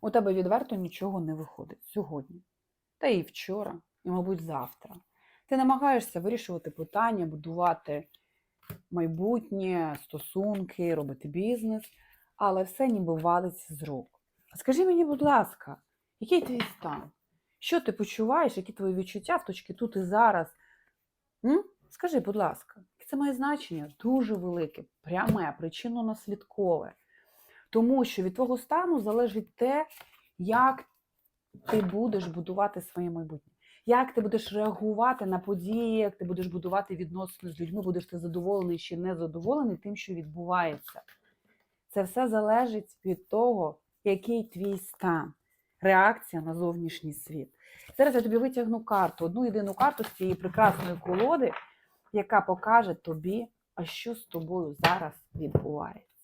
У тебе відверто нічого не виходить сьогодні. Та і вчора, і, мабуть, завтра. Ти намагаєшся вирішувати питання, будувати майбутнє, стосунки, робити бізнес, але все ніби валиться з рук. А Скажи мені, будь ласка, який твій стан? Що ти почуваєш, які твої відчуття в точці тут і зараз? М? Скажи, будь ласка, це має значення дуже велике, пряме, причинно-наслідкове. Тому що від твого стану залежить те, як ти будеш будувати своє майбутнє. Як ти будеш реагувати на події, як ти будеш будувати відносини з людьми, будеш ти задоволений чи не задоволений тим, що відбувається. Це все залежить від того, який твій стан, реакція на зовнішній світ. Зараз я тобі витягну карту, одну єдину карту з цієї прекрасної колоди, яка покаже тобі, а що з тобою зараз відбувається.